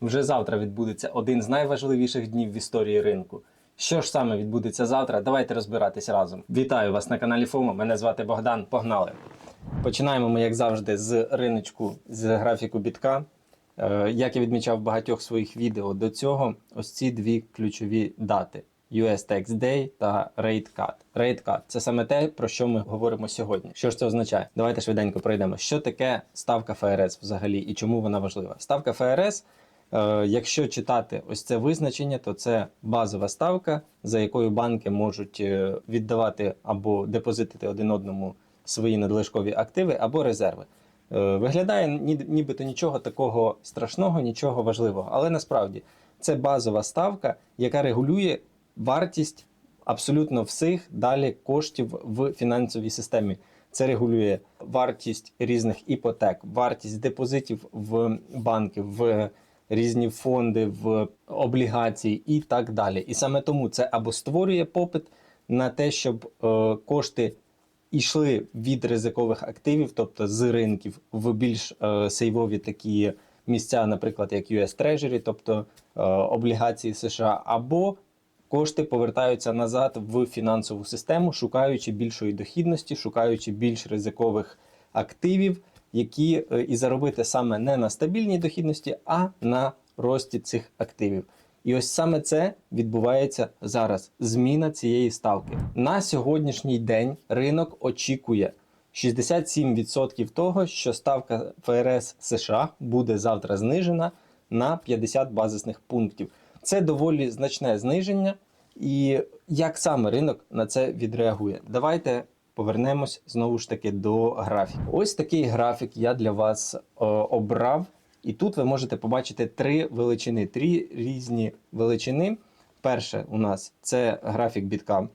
Вже завтра відбудеться один з найважливіших днів в історії ринку. Що ж саме відбудеться завтра? Давайте розбиратись разом. Вітаю вас на каналі ФОМО. Мене звати Богдан. Погнали! Починаємо ми, як завжди, з риночку з графіку бітка. Е, Як я відмічав в багатьох своїх відео до цього, ось ці дві ключові дати: US Tax Day та Rate Cut. Rate Cut – це саме те, про що ми говоримо сьогодні. Що ж це означає? Давайте швиденько пройдемо. Що таке ставка ФРС взагалі і чому вона важлива? Ставка ФРС, якщо читати ось це визначення, то це базова ставка, за якою банки можуть е, віддавати або депозитити один одному свої надлишкові активи або резерви. Е, Виглядає нібито нічого такого страшного, нічого важливого. Але насправді це базова ставка, яка регулює вартість абсолютно всіх далі коштів в фінансовій системі. Це регулює вартість різних іпотек, вартість депозитів в банки, в різні фонди, в облігації і так далі. І саме тому це або створює попит на те, щоб е, кошти йшли від ризикових активів, тобто з ринків, в більш е, сейвові такі місця, наприклад, як US Treasury, тобто е, облігації США, або кошти повертаються назад в фінансову систему, шукаючи більшої дохідності, шукаючи більш ризикових активів, які е, і заробити саме не на стабільній дохідності, а на рості цих активів. І ось саме це відбувається зараз. Зміна цієї ставки. На сьогоднішній день ринок очікує 67% того, що ставка ФРС США буде завтра знижена на 50 базисних пунктів. Це доволі значне зниження. І як саме ринок на це відреагує? Давайте повернемось знову ж таки до графіку. Ось такий графік я для вас е, обрав. І тут ви можете побачити три величини, три різні величини. Перше у нас це графік бітка.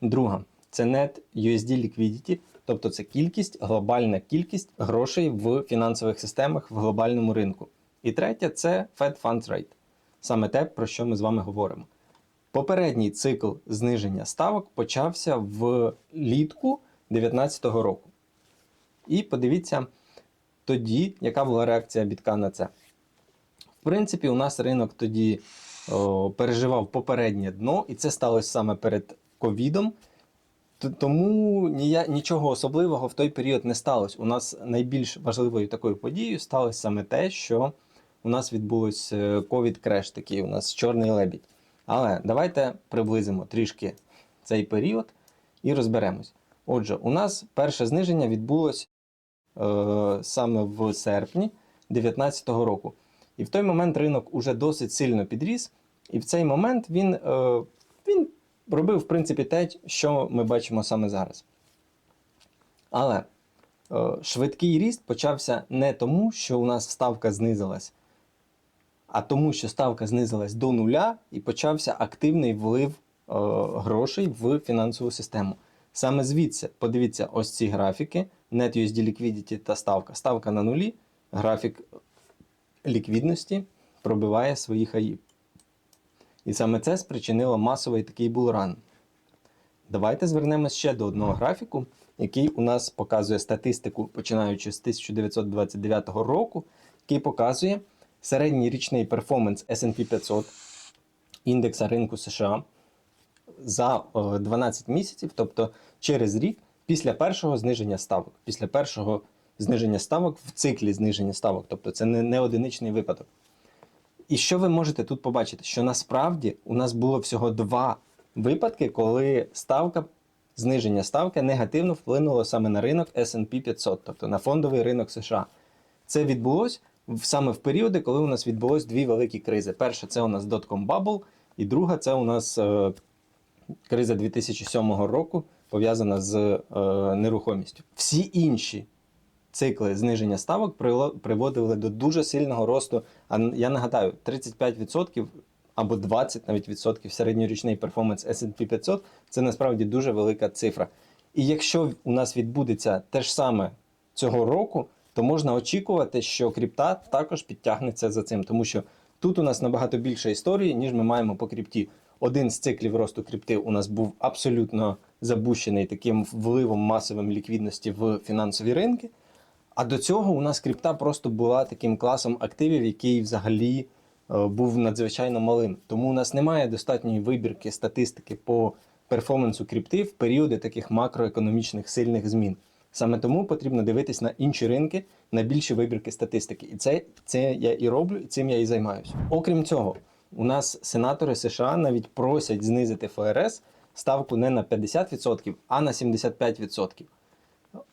Друга це net USD liquidity, тобто це кількість, глобальна кількість грошей в фінансових системах в глобальному ринку. І третє це Fed Funds Rate, саме те, про що ми з вами говоримо. Попередній цикл зниження ставок почався в літку 2019 року. І подивіться тоді, яка була реакція бітка на це. В принципі, у нас ринок тоді о, переживав попереднє дно, і це сталося саме перед ковідом. Тому нія, нічого особливого в той період не сталося. У нас найбільш важливою такою подією сталося саме те, що у нас відбулося ковід креш такий, у нас чорний лебідь. Але давайте приблизимо трішки цей період і розберемось. Отже, у нас перше зниження відбулось е, саме в серпні 2019 року. І в той момент ринок уже досить сильно підріс, і в цей момент він, е, він робив, в принципі, те, що ми бачимо саме зараз. Але е, швидкий ріст почався не тому, що у нас ставка знизилась, а тому, що ставка знизилась до нуля і почався активний влив е, грошей в фінансову систему. Саме звідси, подивіться, ось ці графіки: Net USD Liquidity та ставка. Ставка на нулі, графік ліквідності пробиває свої хаї. І саме це спричинило масовий такий булран. Давайте звернемось ще до одного графіку, який у нас показує статистику, починаючи з 1929 року, який показує середній річний перформанс SP 500 індекса ринку США за е, 12 місяців, тобто через рік після першого зниження ставок, після першого зниження ставок в циклі зниження ставок, тобто це не, не одиничний випадок. І що ви можете тут побачити? Що насправді у нас було всього два випадки, коли ставка, зниження ставки негативно вплинуло саме на ринок SP 500, тобто на фондовий ринок США. Це відбулось саме в періоди, коли у нас відбулось дві великі кризи. Перша це у нас dotcom bubble, і друга це у нас е, криза 2007 року, пов'язана з е, нерухомістю. Всі інші цикли зниження ставок приводили до дуже сильного росту. А я нагадаю, 35% або 20 навіть відсотків середньорічний перформанс S&P 500 це насправді дуже велика цифра. І якщо у нас відбудеться те ж саме цього року, то можна очікувати, що крипта також підтягнеться за цим, тому що тут у нас набагато більше історії, ніж ми маємо по крипті. Один з циклів росту крипти у нас був абсолютно забущений таким вливом масовим ліквідності в фінансові ринки. А до цього у нас крипта просто була таким класом активів, який взагалі е, був надзвичайно малим. Тому у нас немає достатньої вибірки статистики по перформансу крипти в періоди таких макроекономічних сильних змін. Саме тому потрібно дивитись на інші ринки, на більші вибірки статистики. І це, це я і роблю, і цим я і займаюся. Окрім цього, у нас сенатори США навіть просять знизити ФРС ставку не на 50%, а на 75%.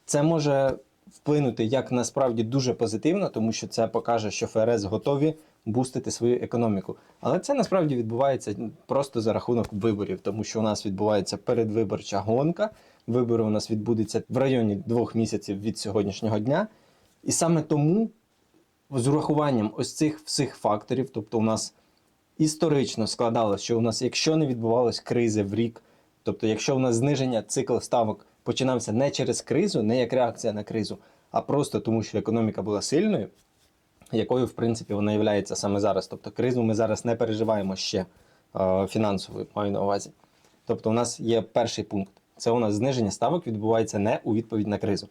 Це може вплинути як насправді дуже позитивно, тому що це покаже, що ФРС готові бустити свою економіку. Але це насправді відбувається просто за рахунок виборів, тому що у нас відбувається передвиборча гонка. Вибори у нас відбудуться в районі двох місяців від сьогоднішнього дня. І саме тому, з урахуванням ось цих всіх факторів, тобто у нас історично складалося, що у нас, якщо не відбувалось кризи в рік, тобто, якщо у нас зниження цикл ставок починався не через кризу, не як реакція на кризу, а просто тому, що економіка була сильною, якою, в принципі, вона є саме зараз. Тобто, кризу ми зараз не переживаємо ще е, фінансовою, маю на увазі. Тобто, у нас є перший пункт. Це у нас зниження ставок відбувається не у відповідь на кризу.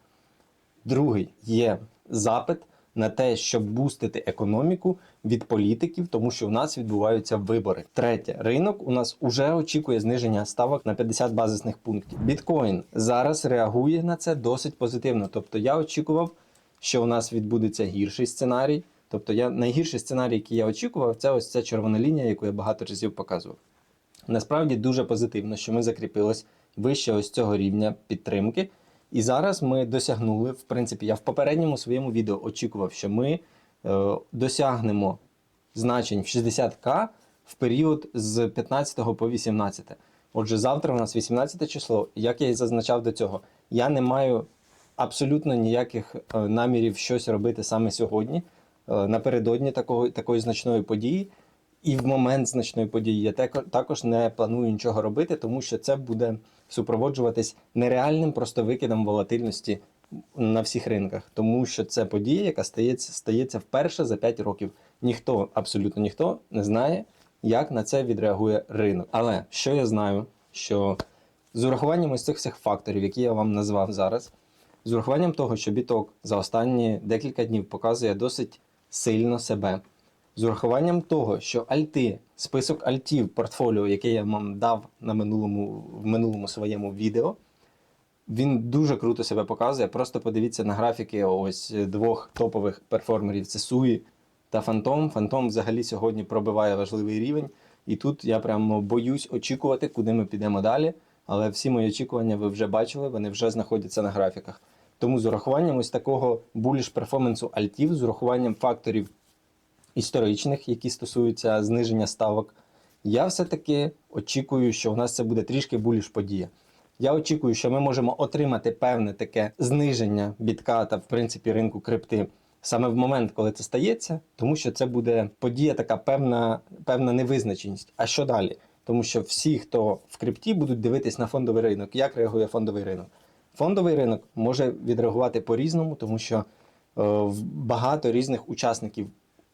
Другий є запит на те, щоб бустити економіку від політиків, тому що у нас відбуваються вибори. Третє, ринок у нас уже очікує зниження ставок на 50 базисних пунктів. Біткоін зараз реагує на це досить позитивно. Тобто я очікував, що у нас відбудеться гірший сценарій. Тобто, я найгірший сценарій, який я очікував, це ось ця червона лінія, яку я багато разів показував. Насправді дуже позитивно, що ми закріпились вище ось цього рівня підтримки. І зараз ми досягнули, в принципі, я в попередньому своєму відео очікував, що ми е, досягнемо значень в 60к в період з 15 по 18. Отже, завтра у нас 18 число. Як я і зазначав до цього, я не маю абсолютно ніяких е, намірів щось робити саме сьогодні, е, напередодні такого, такої значної події. І в момент значної події я тако- також не планую нічого робити, тому що це буде супроводжуватись нереальним просто викидом волатильності на всіх ринках, тому що це подія, яка стається, стається вперше за 5 років. Ніхто, абсолютно ніхто не знає, як на це відреагує ринок. Але що я знаю, що з урахуванням ось цих всіх факторів, які я вам назвав зараз, з урахуванням того, що біток за останні декілька днів показує досить сильно себе. З урахуванням того, що альти, список альтів портфоліо, який я вам дав на минулому, в минулому своєму відео, він дуже круто себе показує. Просто подивіться на графіки ось двох топових перформерів: це Суї та Фантом. Фантом взагалі сьогодні пробиває важливий рівень. І тут я прямо боюсь очікувати, куди ми підемо далі. Але всі мої очікування ви вже бачили, вони вже знаходяться на графіках. Тому з урахуванням ось такого буліш перформансу альтів, з урахуванням факторів історичних, які стосуються зниження ставок, я все-таки очікую, що у нас це буде трішки буліш подія. Я очікую, що ми можемо отримати певне таке зниження бітка та в принципі ринку крипти саме в момент, коли це стається, тому що це буде подія, така певна, певна невизначеність. А що далі? Тому що всі, хто в крипті, будуть дивитись на фондовий ринок. Як реагує фондовий ринок? Фондовий ринок може відреагувати по-різному, тому що е, багато різних учасників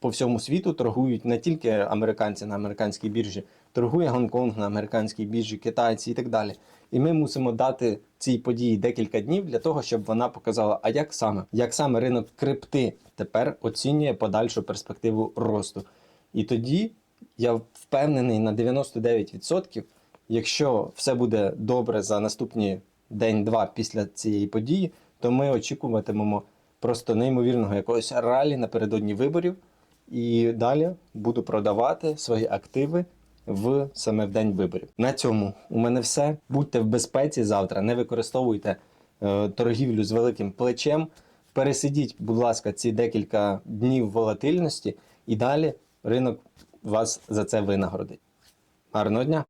по всьому світу торгують не тільки американці на американській біржі, торгує Гонконг на американській біржі, китайці і так далі. І ми мусимо дати цій події декілька днів для того, щоб вона показала, а як саме, як саме ринок крипти тепер оцінює подальшу перспективу росту. І тоді я впевнений на 99%, якщо все буде добре за наступні день-два після цієї події, то ми очікуватимемо просто неймовірного якогось ралі напередодні виборів. І далі буду продавати свої активи в саме в день виборів. На цьому у мене все. Будьте в безпеці завтра. Не використовуйте е, торгівлю з великим плечем. Пересидіть, будь ласка, ці декілька днів волатильності, і далі ринок вас за це винагородить. Гарного дня!